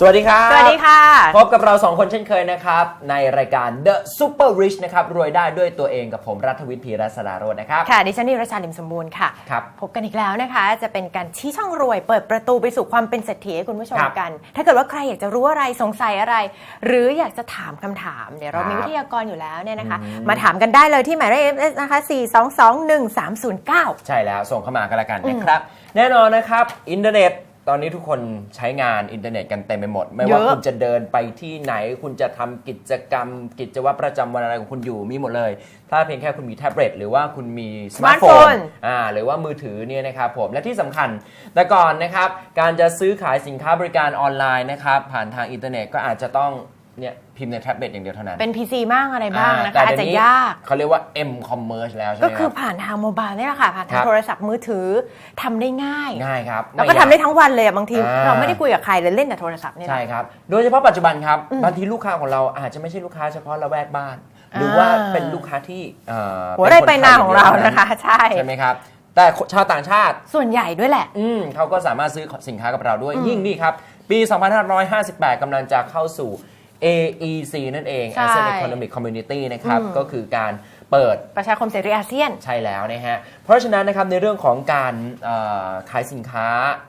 สวัสดีครับสวัสดีค่ะ พบกับเราสองคนเช่นเคยนะครับ ในรายการ The Super Rich นะครับ รวยได้ด้วยตัวเองกับผมรัฐวิทย์พีรัสดาโรจน์นะครับ ค่ะ ดิฉันนิรชาลิมสมบูรณ์ค่ะ ครับ พบกันอีกแล้วนะคะ จะเป็นการชี้ช่องรวย เปิดประตูไปสู่ความเป็นเศรษฐีให้คุณผู้ชมครับกัน ถ้าเกิดว่าใครอยากจะรู้อะไรสงสัยอะไร หรืออยากจะถามคำถามเดี๋ยวเรามีครับวิทยากรอยู่แล้วเนี่ยนะคะ อืม มาถามกันได้เลยที่หมายเลข SMS นะคะ 4221309 ใช่แล้วส่งเข้ามากันละกันนะครับ แน่นอนนะครับ อินเทอร์เน็ต ตอนนี้ทุกคนใช้งานอินเทอร์เน็ตกันเต็มไปหมด ไม่ว่าเยอะ คุณจะเดินไปที่ไหน คุณจะทำกิจกรรม กิจวัตรประจำวันอะไรของคุณอยู่มีหมดเลย ถ้าเพียงแค่คุณมีแท็บเล็ตหรือว่าคุณมีสมาร์ทโฟน Smartphone อ่าหรือว่ามือถือเนี่ยนะครับผมและที่สำคัญแต่ก่อนนะครับ การจะซื้อขายสินค้าบริการออนไลน์นะครับผ่านทางอินเทอร์เน็ตก็อาจจะต้อง เนี่ยพิมพ์ในแท็บเล็ตอย่างเดียวเท่านั้น เป็น PC บ้างอะไรบ้างนะคะแต่อาจเดี๋จะวนี้ยากเขาเรียกว่า M commerce แล้วใช่ไหก็มคคือรับผ่านทางโมบายนี่แหละค่ะ ผ่านทาครังบโทรศัพท์มือถือทำได้ง่ายง่ายครับแล้วก็ม่ทำยาได้ทั้งวันเลยอะบางทีอ่าเราไม่ได้คุยกับใครเลยเล่นแต่โทรศัพท์เนี่ยนะใช่ครับ โดยเฉพาะปัจจุบันครับบางทีลูกค้าของเราอาจจะไม่ใช่ลูกค้าเฉพาะละแวกบ้าน หรือว่าอ่าเป็นลูกค้าที่เอ่อหัวไร่คไปนาของเรานะคะใช่ใช่ไหมครับแต่ชาวต่างชาติส่วนใหญ่ด้วยแหละ อืมเขาก็สามารถซื้อสินค้ากับเราด้วยยิ่งนี่ครับปี 2558กำลังจะเข้าสู่ AEC นั่นเองใช่ ASEAN Economic Community นะครับอืมก็คือการ เปิดประชาคมเสรีอาเซียน ใช่แล้วนะฮะ เพราะฉะนั้นนะครับในเรื่องของการเอ่อขายสินค้า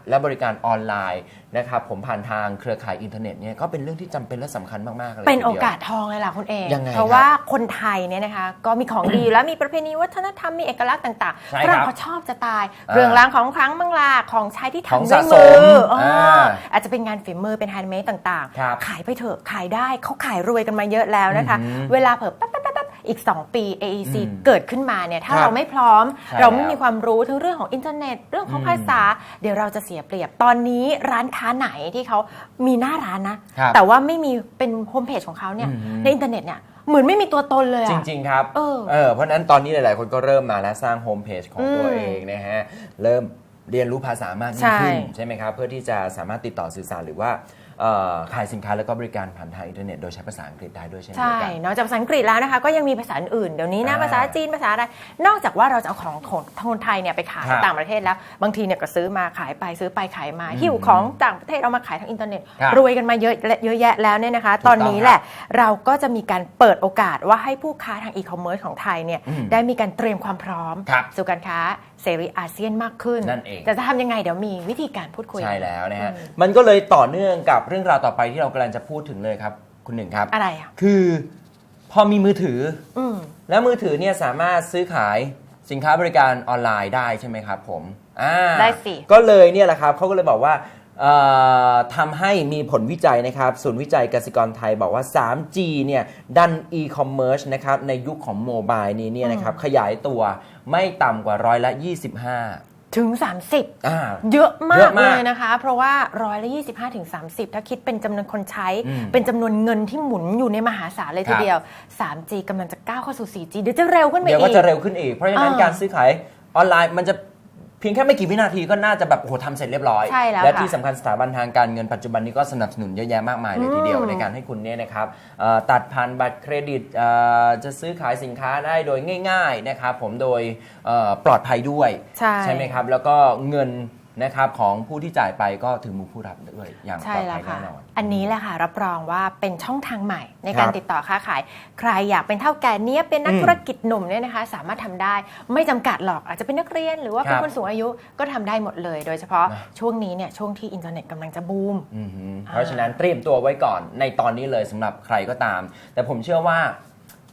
และบริการออนไลน์นะครับผมผ่านทางเครือข่ายอินเทอร์เน็ตเนี่ยก็เป็นเรื่องที่จำเป็นและสำคัญมากๆเลยเป็นทีโอดียวกาสทองเลยล่ะคุณเองยังไงเพราะครับว่าคนไทยเนี่ยนะคะก็มีของดีอยู่แล้วมีประเพณีวัฒนธรรมมีเอกลักษณ์ต่างใช่ๆฝครับรั่งเขาชอบจะตายอ่าเรื่องรางของครั้งมังลาของใช้ที่ของทำด้วยสะสมืมอเอออาอาจจะเป็นงานฝีมือเป็นแฮนด์เมดต่างครับๆขายไปเถอะขายได้เขาขายรวยกันมาเยอะแล้วนะคะอือหือเวลาเผิ่แป๊บๆๆๆ อีก 2 ปี AEC อืมเกิดขึ้นมาเนี่ยถ้าครับเราไม่พร้อม ใช่เราไม่แล้วมีความรู้ทั้งเรื่องของอินเทอร์เน็ตเรื่องของอืมภาษา เดี๋ยวเราจะเสียเปรียบตอนนี้ร้านค้าไหนที่เขามีหน้าร้านนะ ครับแต่ว่าไม่มีเป็นโฮมเพจของเขาเนี่ยอือหือในอินเทอร์เน็ตเนี่ยเหมือนไม่มีตัวตนเลยจอะริง ๆ ครับเออเพราะฉะนั้นตอนนี้หลาย ๆ คนก็เริ่มมาแล้วสร้างโฮมเพจของตัวอืมเองนะฮะ เริ่มเรียนรู้ภาษามากยิ่งใช่ขึ้นใช่ไหมครับ เพื่อที่จะสามารถติดต่อสื่อสารหรือว่าเอ่อ ขายสินค้าแล้วก็บริการผ่านทางอินเทอร์เน็ตโดยใช้ภาษาอังกฤษได้ด้วยเช่นเดียใช่วกันนอกจากภาษาอังกฤษแล้วนะคะ ก็ยังมีภาษาอื่น เดี๋ยวนี้นะอ่าภาษาจีนภาษาอะไร นอกจากว่าเราจะเอาของของคนไทยเนี่ยไปขายครับต่างประเทศแล้ว บางทีเนี่ยก็ซื้อมาขายไปซื้อไปขายมาอืมหิ้วของต่างประเทศเอามาขายทางอินเทอร์เน็ตครับรวยกันมาเยอะเยอะแยะแล้วเนี่ยนะคะถูกตต้ออนงนี้แหละเราก็จะมีการเปิดโอกาสว่าให้ผู้ค้าทางอีคอมเมิร์ซของไทยเนี่ยอืมได้มีการเตรียมความพร้อมครับสู่การค้าเสรีอาเซียนมากขึ้นนั่นเอง แต่จะทำยังไงเดี๋ยวมีวิธีการพูดคุย ใช่แล้วนะฮะ อืม มันก็เลยต่อเนื่องกับเรื่องราวต่อไปที่เรากำลังจะพูดถึงเลยครับ คุณหนึ่งครับ อะไรอะ คือพอมีมือถือ อืม แล้วมือถือเนี่ยสามารถซื้อขายสินค้าบริการออนไลน์ได้ใช่ไหมครับผมอ่าได้สิก็เลยเนี่ยแหละครับเขาก็เลยบอกว่าเอ่อ ทำให้มีผลวิจัยนะครับศูนย์วิจัยกสิกรไทยบอกว่า 3G เนี่ยดัน e-commerce นะครับในยุคของโมบายนี้เนี่ยนะครับขยายตัวไม่ต่ำกว่าร้อยละ 25ถึง 30อ่าเยอะมาเยกอะมากเลยนะคะ เพราะว่าร้อยละ25ถึง30ถ้าคิดเป็นจำนวนคนใช้อืมเป็นจำนวนเงินที่หมุนอยู่ในมหาศาลเลยครัทีบเดียว 3G กำลังจะก้าวเข้าสู่ 4G เดี๋ยวจะเร็วขึ้นไปเดี๋ยวอีก็กจะเร็วขึ้นอีก เพราะฉะนั้นอ่าการซื้อขายออนไลน์มันจะ เพียงแค่ไม่กี่วินาทีก็น่าจะแบบโอ้โหทำเสร็จเรียบร้อย ใช่แล้วและค่ะที่สำคัญสถาบันทางการเงินปัจจุบันนี้ก็สนับสนุนเยอะแยะมากมายเลยทีเดียว อืมในการให้คุณเนี่ยนะครับเอ่อตัดผ่านบัตรเครดิตเอ่อจะซื้อขายสินค้าได้โดยง่าย ๆนะครับ ผมโดยเอ่อปลอดภัยด้วยใช่ ไหมครับ แล้วก็เงิน นะครับของผู้ที่จ่ายไปก็ถึงมือผู้รับด้วยอย่างปใช่ลอดแล้ภัวยค่ะแน่นอน อันนี้แหละค่ะ รับรองว่าเป็นช่องทางใหม่ในการครับติดต่อค้าขาย ใครอยากเป็นเท่าแก่เนี้ยเป็นนักอืมธุรกิจหนุ่มเนี่ยนะคะ สามารถทำได้ไม่จำกัดหรอกอาจจะเป็นนักเรียนหรือว่าเป็คนรับคนสูงอายุก็ทำได้หมดเลย โดยเฉพาะนะช่วงนี้เนี่ยช่วงที่อินเทอร์เน็ตกำลังจะบูมอือหือเพราะฉะนั้นเตรียมตัวไว้ก่อนในตอนนี้เลยสำหรับใครก็ตาม แต่ผมเชื่อว่า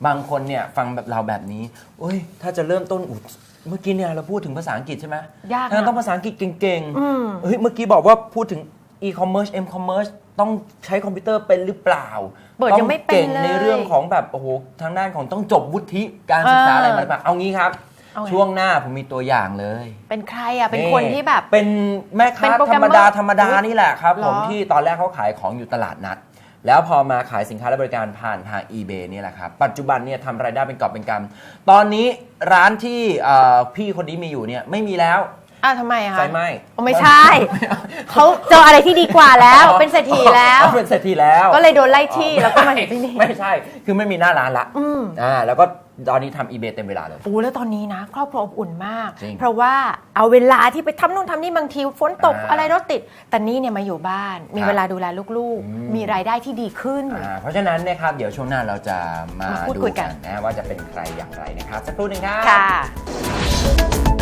บางคนเนี่ยฟังแบบเราแบบนี้ โอ้ย ถ้าจะเริ่มต้นอุย เมื่อกี้เนี่ยเราพูดถึงภาษาอังกฤษใช่ไหมยากนะ ถ้าต้องภาษาอังกฤษเก่งอืมเฮ้ยเมื่อกี้บอกว่าพูดถึง e-commerce m-commerce ต้องใช้คอมพิวเตอร์เป็นหรือเปล่าเปิดยังไม่เป็นต้องเก่งเลยในเรื่องของแบบโอ้โหทางด้านของต้องจบวุฒิการศึกษาเออออะไรมาหรือเปล่าเอางี้ครับ เอาไง ช่วงหน้าผมมีตัวอย่างเลยเป็นใครอะ เป็นคนที่แบบ เป็นแม่เป็ค้านโปรแกธรรมรเมมอร์ดาธรรมดานี่แหละครับเหรอผมที่ตอนแรกเขาขายของอยู่ตลาดนัด แล้วพอมาขายสินค้าและบริการผ่านทาง eBay นี่แหละครับ ปัจจุบันเนี่ยทำรายได้เป็นกอบเป็นกำตอนนี้ร้านที่เอ่อพี่คนนี้มีอยู่เนี่ยไม่มีแล้วอ้าวทำไมอะคะไฟไหม้อ๋อไม่ใช่ เขาเจออะไรที่ดีกว่าแล้ว เป็นเศรษฐีแล้ว อ๋อเป็นเศรษฐีแล้ว ก็เลยโดนไล่ที่แล้วก็มาอยู่ที่นี่ ไม่ใช่ คือไม่มีหน้าร้านละ อืม อ่า แล้วก็ ตอนนี้ทำอีเบเต็มเวลาเลย โอ้แล้วตอนนี้นะ ครอบครัวอบอุ่นมาก จริงเพราะว่าเอาเวลาที่ไปทำนู่นทำนี่บางทีฝนตกอ่าอะไรรถติด แต่นี่เนี่ยมาอยู่บ้าน มีครับเวลาดูแลลูกอืม ๆ มีรายได้ที่ดีขึ้น อ่าเพราะฉะนั้นนะครับเดี๋ยวช่วงหน้าเราจะมามาพูดดูคุยกักัน นนะว่าจะเป็นใครอย่างไรนะครับ สักครู่หนึ่งครับ ค่ะ